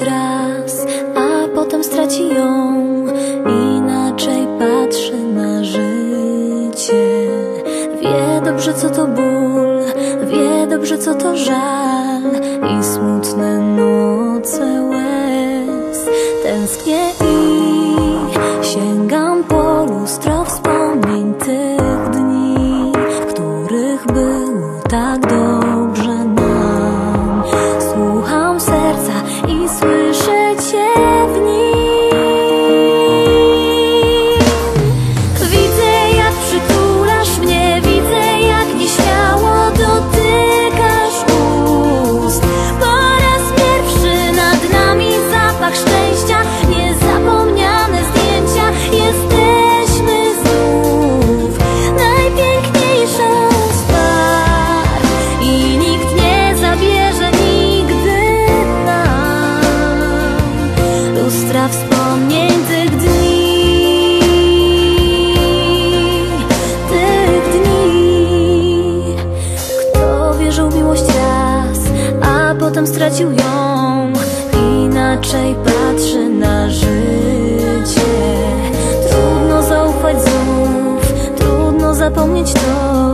raz, a potem straci ją. Inaczej patrzy na życie. Wie dobrze, co to ból, wie dobrze, co to żal i smutne noce łez. Tęsknię i sięgam po lustro wspomnień tych dni, w których było tak dobrze. potem stracił ją. Inaczej patrzy na życie. Trudno zaufać znów Trudno zapomnieć to.